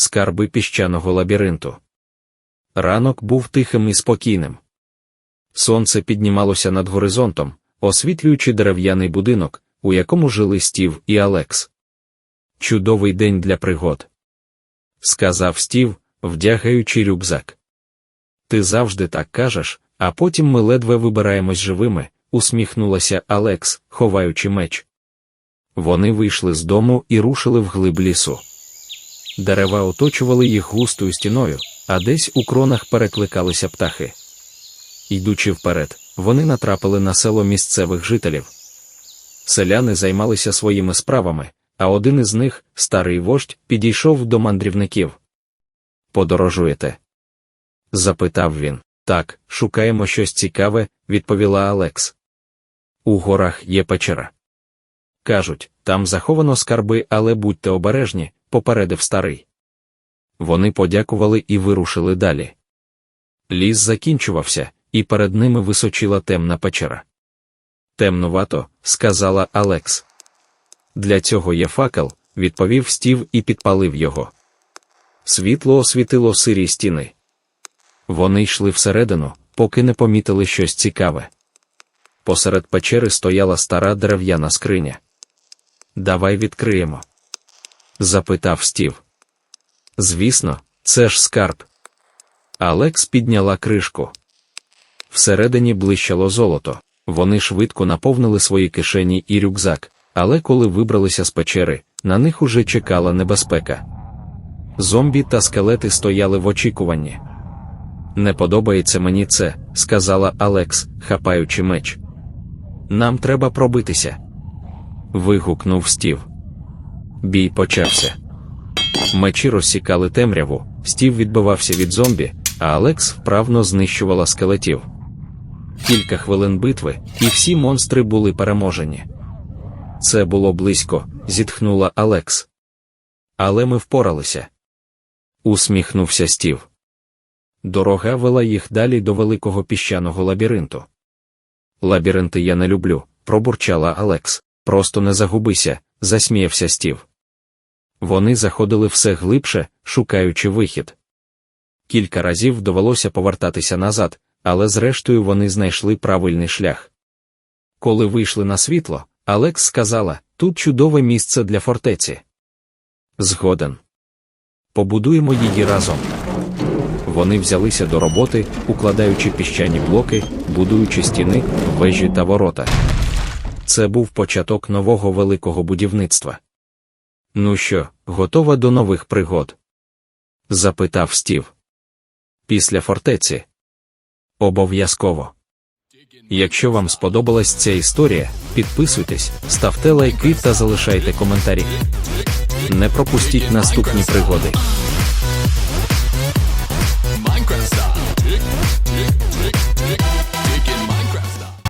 скарби піщаного лабіринту. Ранок був тихим і спокійним. Сонце піднімалося над горизонтом, освітлюючи дерев'яний будинок, у якому жили Стів і Алекс. Чудовий день для пригод. Сказав Стів, вдягаючи рюкзак. Ти завжди так кажеш, а потім ми ледве вибираємось живими, усміхнулася Алекс, ховаючи меч. Вони вийшли з дому і рушили вглиб лісу. Дерева оточували їх густою стіною, а десь у кронах перекликалися птахи. Йдучи вперед, вони натрапили на село місцевих жителів. Селяни займалися своїми справами, а один із них, старий вождь, підійшов до мандрівників. Подорожуєте? запитав він. Так, шукаємо щось цікаве, відповіла Алекс. У горах є печера. Кажуть, там заховано скарби, але будьте обережні, попередив старий. Вони подякували і вирушили далі. Ліс закінчувався, і перед ними височила темна печера. Темнувато, сказала Алекс. Для цього є факел, відповів стів і підпалив його. Світло освітило сирі стіни. Вони йшли всередину, поки не помітили щось цікаве. Посеред печери стояла стара дерев'яна скриня. Давай відкриємо. Запитав стів. Звісно, це ж скарб. Алекс підняла кришку. Всередині блищало золото. Вони швидко наповнили свої кишені і рюкзак, але коли вибралися з печери, на них уже чекала небезпека. Зомбі та скелети стояли в очікуванні. Не подобається мені це, сказала Алекс, хапаючи меч. Нам треба пробитися. Вигукнув стів. Бій почався. Мечі розсікали темряву, стів відбивався від зомбі, а Алекс вправно знищувала скелетів. Кілька хвилин битви, і всі монстри були переможені. Це було близько, зітхнула Алекс. Але ми впоралися. Усміхнувся стів. Дорога вела їх далі до великого піщаного лабіринту. Лабіринти я не люблю, пробурчала Алекс. Просто не загубися, засміявся стів. Вони заходили все глибше, шукаючи вихід. Кілька разів довелося повертатися назад, але зрештою вони знайшли правильний шлях. Коли вийшли на світло, Алекс сказала: тут чудове місце для фортеці. Згоден. Побудуємо її разом. Вони взялися до роботи, укладаючи піщані блоки, будуючи стіни, вежі та ворота. Це був початок нового великого будівництва. Ну що, готова до нових пригод? запитав стів. Після фортеці. Обов'язково. Якщо вам сподобалась ця історія, підписуйтесь, ставте лайки та залишайте коментарі. Не пропустіть наступні пригоди.